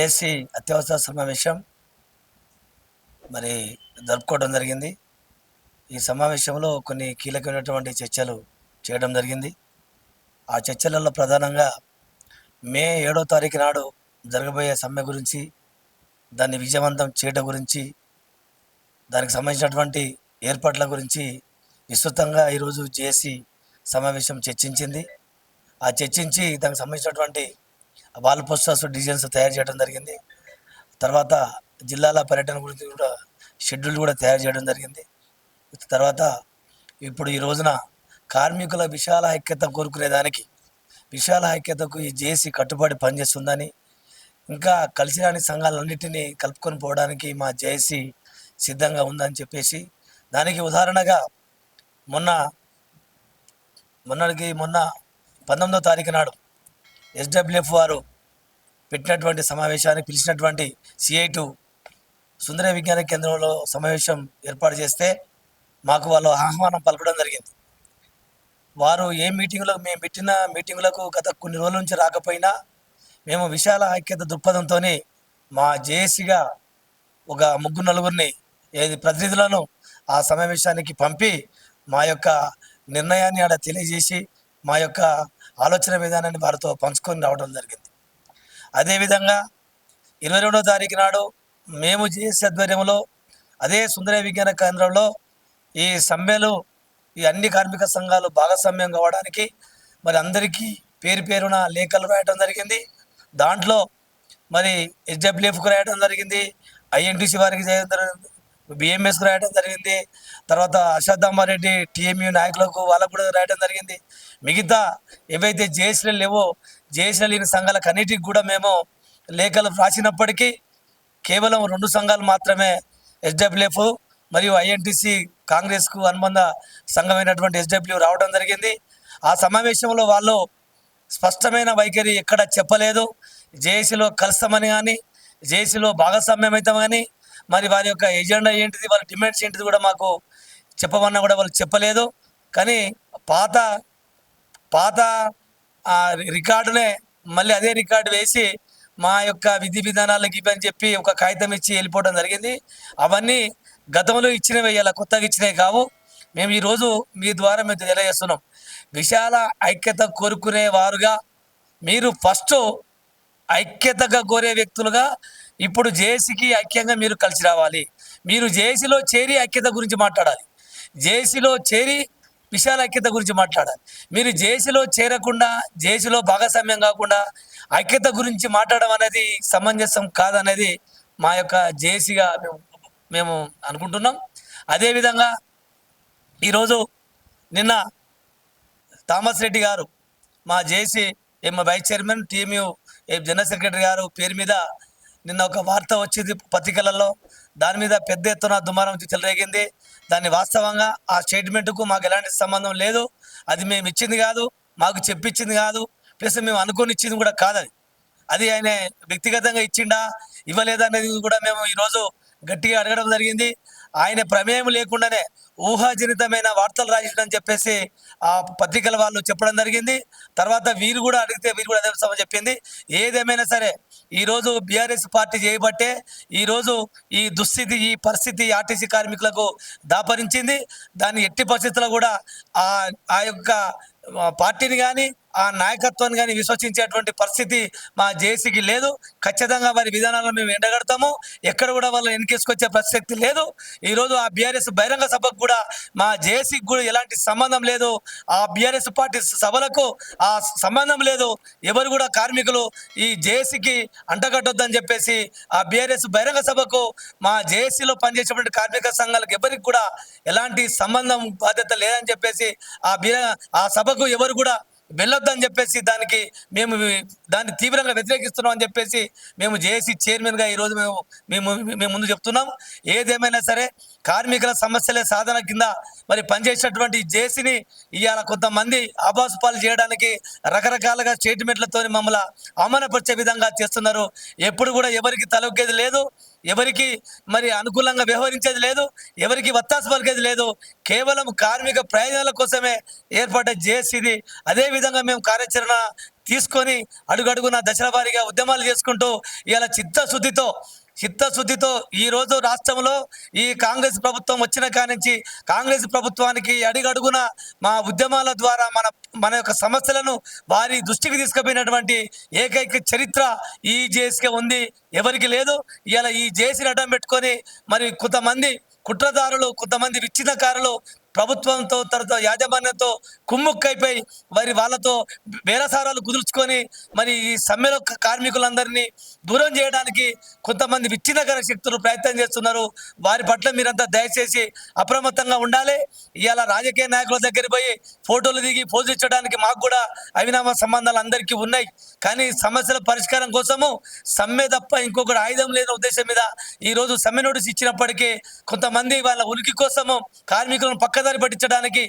AC అత్యవసర సమావేశం మరి జరుపుకోవడం జరిగింది. ఈ సమావేశంలో కొన్ని కీలకమైనటువంటి చర్చలు చేయడం జరిగింది. ఆ చర్చలలో ప్రధానంగా మే ఏడో తారీఖు నాడు జరగబోయే సమ్మె గురించి దాన్ని విజయవంతం చేయడం గురించి దానికి సంబంధించినటువంటి ఏర్పాట్ల గురించి విస్తృతంగా ఈరోజు జేసీ సమావేశం చర్చించింది. ఆ చర్చించి దానికి సంబంధించినటువంటి వాల్ పోస్టర్స్ డిజైన్స్ తయారు చేయడం జరిగింది. తర్వాత జిల్లాల పర్యటన గురించి కూడా షెడ్యూల్ కూడా తయారు చేయడం జరిగింది. తర్వాత ఇప్పుడు ఈ రోజున కార్మికుల విశాల ఐక్యత కోరుకునేదానికి విశాల ఐక్యతకు ఈ జేసీ కట్టుబడి పనిచేస్తుందని ఇంకా కలిసి రాని సంఘాలన్నింటినీ కలుపుకొని పోవడానికి మా జేసీ సిద్ధంగా ఉందని చెప్పేసి దానికి ఉదాహరణగా మొన్న మొన్నటికి మొన్న పంతొమ్మిదో తారీఖు నాడు ఎస్డబ్ల్యూఎఫ్ వారు పెట్టినటువంటి సమావేశానికి పిలిచినటువంటి సిఐ టు సుందర విజ్ఞాన కేంద్రంలో సమావేశం ఏర్పాటు చేస్తే మాకు వాళ్ళు ఆహ్వానం పలకడం జరిగింది. వారు ఏ మీటింగులకు మేము పెట్టిన మీటింగులకు గత కొన్ని రోజుల నుంచి రాకపోయినా మేము విశాల ఐక్యత దృక్పథంతో మా జేఏసీగా ఒక ముగ్గురు నలుగురిని ఏది ప్రతినిధులను ఆ సమావేశానికి పంపి మా యొక్క నిర్ణయాన్ని ఆడ తెలియజేసి మా యొక్క ఆలోచన విధానాన్ని వారితో పంచుకొని రావడం జరిగింది. అదేవిధంగా ఇరవై రెండో తారీఖు నాడు మేము జిఎస్ ఆధ్వర్యంలో అదే సుందర విజ్ఞాన కేంద్రంలో ఈ సమ్మెలు ఈ అన్ని కార్మిక సంఘాలు భాగస్వామ్యం కావడానికి మరి అందరికీ పేరు పేరున లేఖలు రాయడం జరిగింది. దాంట్లో మరి హెచ్డబ్ల్యూఎఫ్కు రాయడం జరిగింది. ఐఎన్టీసీ వారికి చేయడం జరిగింది బిఎంఎస్కు రాయడం జరిగింది. తర్వాత అశ్వత్థామారెడ్డి టీఎంయూ నాయకులకు వాళ్ళకు కూడా రాయడం జరిగింది. మిగతా ఏవైతే జేఏసీలు లేవో జేఏసీలు లేని సంఘాలకు కూడా మేము లేఖలు రాసినప్పటికీ కేవలం రెండు సంఘాలు మాత్రమే ఎస్డబ్ల్యూఎఫ్ మరియు ఐఎన్టీసీ కాంగ్రెస్కు అనుబంధ సంఘమైనటువంటి ఎస్డబ్ల్యూ రావడం జరిగింది. ఆ సమావేశంలో వాళ్ళు స్పష్టమైన వైఖరి ఎక్కడ చెప్పలేదు. జేఏసీలో కలుస్తామని కానీ జేఏసీలో భాగస్వామ్యం అవుతామని మరి వారి యొక్క ఎజెండా ఏంటిది వాళ్ళ డిమాండ్స్ ఏంటిది కూడా మాకు చెప్పమన్నా కూడా వాళ్ళు చెప్పలేదు. కానీ పాత పాత ఆ రికార్డునే మళ్ళీ అదే రికార్డు వేసి మా యొక్క విధి విధానాలకి అని చెప్పి ఒక కాగితం ఇచ్చి వెళ్ళిపోవడం జరిగింది. అవన్నీ గతంలో ఇచ్చినవి వేయాలి కొత్తగా ఇచ్చినవి కావు. మేము ఈరోజు మీ ద్వారా మేము తెలియజేస్తున్నాం. విశాల ఐక్యత కోరుకునే వారుగా మీరు ఫస్ట్ ఐక్యతగా కోరే వ్యక్తులుగా ఇప్పుడు జేఏసీకి ఐక్యంగా మీరు కలిసి రావాలి. మీరు జేఏసీలో చేరి ఐక్యత గురించి మాట్లాడాలి. జేఏసీలో చేరి విశాల ఐక్యత గురించి మాట్లాడాలి. మీరు జేఏసీలో చేరకుండా జేఏసీలో భాగస్వామ్యం కాకుండా ఐక్యత గురించి మాట్లాడడం అనేది సమంజసం కాదనేది మా యొక్క జేఏసీగా మేము మేము అనుకుంటున్నాం. అదేవిధంగా ఈరోజు నిన్న థామస్ రెడ్డి గారు మా జేసీ మా vice chairman TMU general secretary garu పేరు మీద నిన్న ఒక వార్త వచ్చింది పత్రికలలో. దాని మీద పెద్ద ఎత్తున దుమారం చెలరేగింది. దాన్ని వాస్తవంగా ఆ స్టేట్మెంట్కు మాకు ఎలాంటి సంబంధం లేదు. అది మేము ఇచ్చింది కాదు మాకు చెప్పించింది కాదు. ప్లస్ మేము అనుకొని ఇచ్చింది కూడా కాదది. అది ఆయన వ్యక్తిగతంగా ఇచ్చిండా ఇవ్వలేదనేది కూడా మేము ఈరోజు గట్టిగా అడగడం జరిగింది. ఆయన ప్రమేయం లేకుండానే ఊహాజనితమైన వార్తలు రాసిందని చెప్పేసి ఆ పత్రికల వాళ్ళు చెప్పడం జరిగింది. తర్వాత వీరు కూడా అడిగితే వీరు కూడా అదే చెప్పింది. ఏదేమైనా సరే ఈరోజు బీఆర్ఎస్ పార్టీ చేయబట్టే ఈరోజు ఈ దుస్థితి ఈ పరిస్థితి ఆర్టీసీ కార్మికులకు దాపరించింది. దాన్ని ఎట్టి పరిస్థితుల్లో కూడా ఆ యొక్క పార్టీని కానీ ఆ నాయకత్వాన్ని కానీ విశ్వసించేటువంటి పరిస్థితి మా జేసీకి లేదు. ఖచ్చితంగా వారి విధానాలను మేము ఎండగడతాము. ఎక్కడ కూడా వాళ్ళు వెనకేసుకొచ్చే ప్రసక్తి లేదు. ఈరోజు ఆ బీఆర్ఎస్ బహిరంగ సభకు కూడా మా జేసీకి కూడా ఎలాంటి సంబంధం లేదు. ఆ బీఆర్ఎస్ పార్టీ సభలకు ఆ సంబంధం లేదు. ఎవరు కూడా కార్మికులు ఈ జేసీకి అంటగట్టొద్దని చెప్పేసి ఆ బీఆర్ఎస్ బహిరంగ సభకు మా జేఏసీలో పనిచేసేటువంటి కార్మిక సంఘాలకు ఎవరికి కూడా ఎలాంటి సంబంధం బాధ్యత లేదని చెప్పేసి ఆ బీ ఆ సభకు ఎవరు కూడా వెళ్ళొద్దని చెప్పేసి దానికి మేము దాన్ని తీవ్రంగా వ్యతిరేకిస్తున్నాం అని చెప్పేసి మేము జేఏసీ చైర్మన్గా ఈరోజు మేము మేము మేము ముందు చెప్తున్నాం. ఏదేమైనా సరే కార్మికుల సమస్యలే సాధన కింద మరి పనిచేసినటువంటి జేసీని ఇవాళ కొంతమంది ఆభాసు పాలు చేయడానికి రకరకాలుగా స్టేట్మెంట్లతో మమ్మల్ని అవమానపరిచే విధంగా చేస్తున్నారు. ఎప్పుడు కూడా ఎవరికి తలొగ్గేది లేదు. ఎవరికి మరి అనుకూలంగా వ్యవహరించేది లేదు ఎవరికి వత్తాసు పలికేది లేదు. కేవలం కార్మిక ప్రయోజనాల కోసమే ఏర్పడ్డ జేఏసీది అదేవిధంగా మేము కార్యాచరణ తీసుకొని అడుగడుగున దశల వారీగా ఉద్యమాలు చేసుకుంటూ ఇలా చిత్తశుద్ధితో చిత్తశుద్ధితో ఈ రోజు రాష్ట్రంలో ఈ కాంగ్రెస్ ప్రభుత్వం వచ్చిన కానించి కాంగ్రెస్ ప్రభుత్వానికి అడిగడుగున మా ఉద్యమాల ద్వారా మన మన యొక్క సమస్యలను వారి దృష్టికి తీసుకుపోయినటువంటి ఏకైక చరిత్ర ఈ జేసీకి ఉంది. ఎవరికి లేదు. ఇలా ఈ జేసీని అడ్డం పెట్టుకొని మరి కొంతమంది కుట్రదారులు కొంతమంది విచ్ఛిన్నకారులు ప్రభుత్వంతో తర్వాత యాజమాన్యంతో కుమ్ముక్కైపోయి మరి వాళ్ళతో బేరసారాలు కుదుర్చుకొని మరి ఈ సమ్మెలో కార్మికులందరినీ దూరం చేయడానికి కొంతమంది విచ్ఛిన్నకర శక్తులు ప్రయత్నం చేస్తున్నారు. వారి పట్ల మీరంతా దయచేసి అప్రమత్తంగా ఉండాలి. ఇవాళ రాజకీయ నాయకుల దగ్గర పోయి ఫోటోలు దిగి పోజు ఇచ్చడానికి మాకు కూడా అవినామ సంబంధాలు అందరికీ ఉన్నాయి. కానీ సమస్యల పరిష్కారం కోసము సమ్మె తప్ప ఇంకొకటి ఆయుధం లేని ఉద్దేశం మీద ఈ రోజు సమ్మె నోటీస్ ఇచ్చినప్పటికీ కొంతమంది వాళ్ళ ఉనికి కోసము కార్మికులను పక్కదారి పట్టించడానికి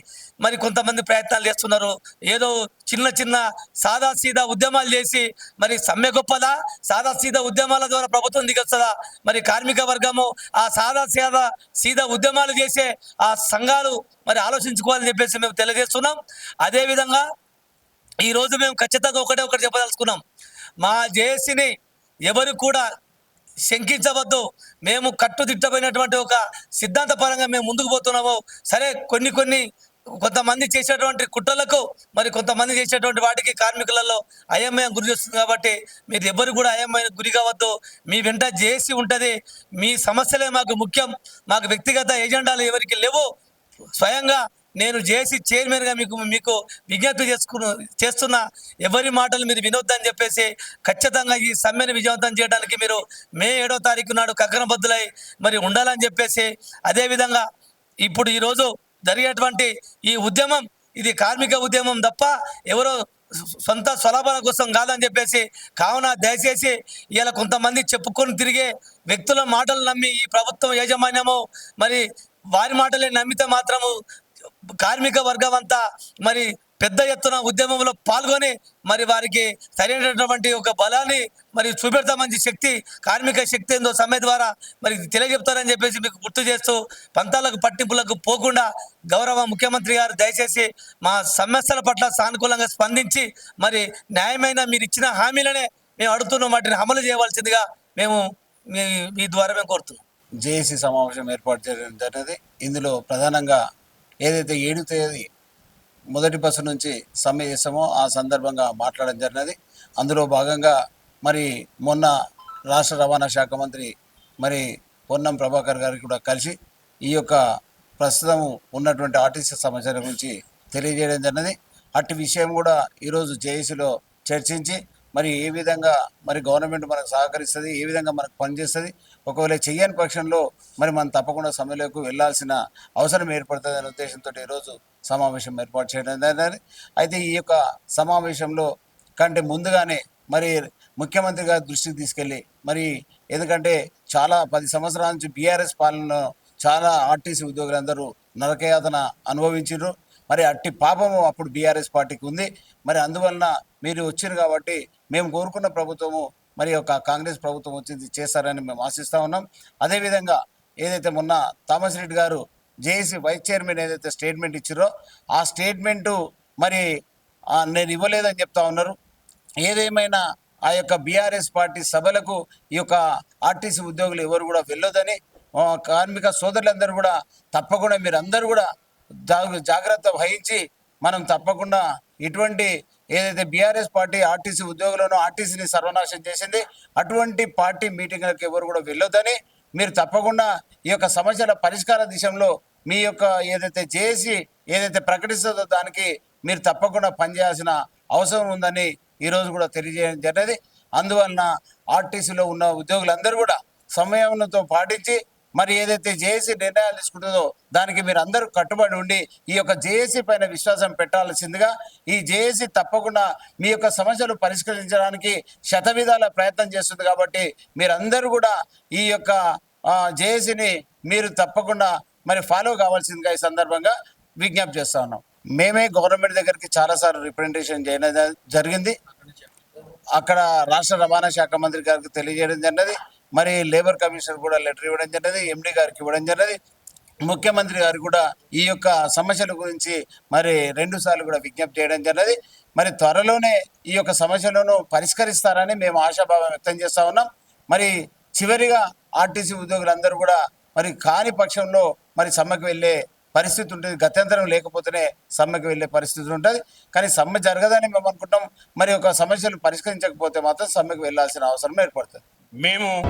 మరి కొంతమంది ప్రయత్నాలు చేస్తున్నారు. ఏదో చిన్న చిన్న సాదా సీదా ఉద్యమాలు చేసి మరి సమ్మె గొప్పదా? సాదా సీదా ఉద్యమాల ద్వారా ప్రభుత్వం దిగొస్తుందా? మరి కార్మిక వర్గము ఆ సాదా సీదా సీదా ఉద్యమాలు చేసే ఆ సంఘాలు మరి ఆలోచించుకోవాలని చెప్పేసి మేము తెలియజేస్తున్నాం. అదేవిధంగా ఈరోజు మేము ఖచ్చితంగా ఒకటే ఒకటి చెప్పదలుచుకున్నాం. మా జేఏసీని ఎవరు కూడా శంకించవద్దు. మేము కట్టుదిట్టమైనటువంటి ఒక సిద్ధాంతపరంగా మేము ముందుకు పోతున్నాము. సరే కొన్ని కొన్ని కొంతమంది చేసేటువంటి కుట్రలకు మరి కొంతమంది చేసేటువంటి వాటికి కార్మికులలో అయమయం గురి చేస్తుంది కాబట్టి మీరు ఎవరు కూడా అయమయం గురి కావద్దు. మీ వెంట చేసి ఉంటుంది. మీ సమస్యలే మాకు ముఖ్యం. మాకు వ్యక్తిగత ఎజెండాలు ఎవరికి లేవు. స్వయంగా నేను జేసీ చైర్మన్గా మీకు మీకు విజ్ఞప్తి చేసుకున్న చేస్తున్న ఎవరి మాటలు మీరు వినొద్దని చెప్పేసి ఖచ్చితంగా ఈ సమ్మెను విజయవంతం చేయడానికి మీరు మే ఏడో తారీఖు నాడు కగ్గనబద్దులై మరి ఉండాలని చెప్పేసి అదేవిధంగా ఇప్పుడు ఈరోజు జరిగేటువంటి ఈ ఉద్యమం ఇది కార్మిక ఉద్యమం తప్ప ఎవరో సొంత స్వలాభాల కోసం కాదని చెప్పేసి కావున దయచేసి ఇలా కొంతమంది చెప్పుకొని తిరిగే వ్యక్తుల మాటలు నమ్మి ఈ ప్రభుత్వం యాజమాన్యము మరి వారి మాటలే నమ్మితే మాత్రము కార్మిక వర్గం అంతా మరి పెద్ద ఎత్తున ఉద్యమంలో పాల్గొని మరి వారికి సరైనటువంటి ఒక బలాన్ని మరి చూపెడతామని శక్తి కార్మిక శక్తి ఏందో సమ్మె ద్వారా మరి తెలియజెప్తారని చెప్పేసి మీకు గుర్తు చేస్తూ పంతాలకు పట్టింపులకు పోకుండా గౌరవ ముఖ్యమంత్రి గారు దయచేసి మా సమస్యల పట్ల సానుకూలంగా స్పందించి మరి న్యాయమైన మీరు ఇచ్చిన హామీలనే మేము అడుగుతున్న వాటిని అమలు చేయవలసిందిగా మేము మీ మీ ద్వారా మేము కోరుతున్నాం. జేఏసీ సమావేశం ఏర్పాటు చేయడం జరిగినది ఇందులో ప్రధానంగా ఏదైతే ఏడు తేదీ మొదటి బస్సు నుంచి సమ్మె చేసామో ఆ సందర్భంగా మాట్లాడడం జరిగినది. అందులో భాగంగా మరి మొన్న రాష్ట్ర రవాణా శాఖ మంత్రి మరి పొన్నం ప్రభాకర్ గారికి కూడా కలిసి ఈ యొక్క ప్రస్తుతం ఉన్నటువంటి ఆర్టీసీ సమస్యల గురించి తెలియజేయడం జరిగినది. అట్టి విషయం కూడా ఈరోజు జేఏసీలో చర్చించి మరి ఏ విధంగా మరి గవర్నమెంట్ మనకు సహకరిస్తుంది ఏ విధంగా మనకు పనిచేస్తుంది ఒకవేళ చెయ్యని పక్షంలో మరి మనం తప్పకుండా సమ్మెలోకి వెళ్ళాల్సిన అవసరం ఏర్పడుతుంది అనే ఉద్దేశంతో ఈరోజు సమావేశం ఏర్పాటు చేయడం జరిగింది. అయితే ఈ యొక్క సమావేశంలో కంటే ముందుగానే మరి ముఖ్యమంత్రి గారి దృష్టికి తీసుకెళ్ళి మరి ఎందుకంటే చాలా పది సంవత్సరాల నుంచి బీఆర్ఎస్ పాలనలో చాలా ఆర్టీసీ ఉద్యోగులందరూ నరకయాతన అనుభవించారు మరి అట్టి పాపము అప్పుడు బీఆర్ఎస్ పార్టీకి ఉంది. మరి అందువలన మీరు వచ్చారు కాబట్టి మేము కోరుకున్న ప్రభుత్వము మరి ఒక కాంగ్రెస్ ప్రభుత్వం వచ్చింది చేస్తారని మేము ఆశిస్తూ ఉన్నాం. అదేవిధంగా ఏదైతే మొన్న Thomas Reddy garu JAC vice chairman ఏదైతే స్టేట్మెంట్ ఇచ్చారో ఆ స్టేట్మెంటు మరి నేను ఇవ్వలేదని చెప్తా ఉన్నారు. ఏదేమైనా ఆ యొక్క బీఆర్ఎస్ పార్టీ సభలకు ఈ యొక్క ఆర్టీసీ ఉద్యోగులు ఎవరు కూడా వెళ్ళొద్దని కార్మిక సోదరులందరూ కూడా తప్పకుండా మీరు అందరూ కూడా జాగ్రత్త వహించి మనం తప్పకుండా ఇటువంటి ఏదైతే బీఆర్ఎస్ పార్టీ ఆర్టీసీ ఉద్యోగులను ఆర్టీసీని సర్వనాశనం చేసింది అటువంటి పార్టీ మీటింగ్లకు ఎవరు కూడా వెళ్ళొద్దని మీరు తప్పకుండా ఈ యొక్క సమస్యల పరిష్కార దిశలో మీ యొక్క ఏదైతే చేసి ఏదైతే ప్రకటిస్తుందో దానికి మీరు తప్పకుండా పనిచేయాల్సిన అవసరం ఉందని ఈరోజు కూడా తెలియజేయడం జరిగింది అందువలన ఆర్టీసీలో ఉన్న ఉద్యోగులందరూ కూడా సమయంతో పాటించి మరి ఏదైతే జేఏసీ నిర్ణయాలు తీసుకుంటుందో దానికి మీరు అందరూ కట్టుబడి ఉండి ఈ యొక్క జేఏసీ పైన విశ్వాసం పెట్టాల్సిందిగా ఈ జేఏసీ తప్పకుండా మీ యొక్క సమస్యలు పరిష్కరించడానికి శతవిధాల ప్రయత్నం చేస్తుంది కాబట్టి మీరందరూ కూడా ఈ యొక్క జేఏసీని మీరు తప్పకుండా మరి ఫాలో కావాల్సిందిగా ఈ సందర్భంగా విజ్ఞప్తి చేస్తా ఉన్నాం. మేమే గవర్నమెంట్ దగ్గరికి చాలాసార్లు రిప్రజెంటేషన్ చేయడం జరిగింది. అక్కడ రాష్ట్ర రవాణా శాఖ మంత్రి గారికి తెలియజేయడం జరిగినది మరి లేబర్ కమిషనర్ కూడా లెటర్ ఇవ్వడం జరిగింది ఎండి గారికి ఇవ్వడం జరిగింది ముఖ్యమంత్రి గారు కూడా ఈ యొక్క సమస్యల గురించి మరి రెండు సార్లు కూడా విజ్ఞప్తి చేయడం జరిగింది మరి త్వరలోనే ఈ యొక్క సమస్యలను పరిష్కరిస్తారని మేము ఆశాభావం వ్యక్తం చేస్తా ఉన్నాం. మరి చివరిగా ఆర్టీసీ ఉద్యోగులందరూ కూడా మరి కాని పక్షంలో మరి సమ్మెకు వెళ్ళే పరిస్థితి ఉంటుంది. గత్యంతరం లేకపోతేనే సమ్మెకి వెళ్ళే పరిస్థితి ఉంటుంది. కానీ సమ్మె జరగదని మేము అనుకుంటాం మరి ఒక సమస్యలు పరిష్కరించకపోతే మాత్రం సమ్మెకు వెళ్ళాల్సిన అవసరం ఏర్పడుతుంది. Memo.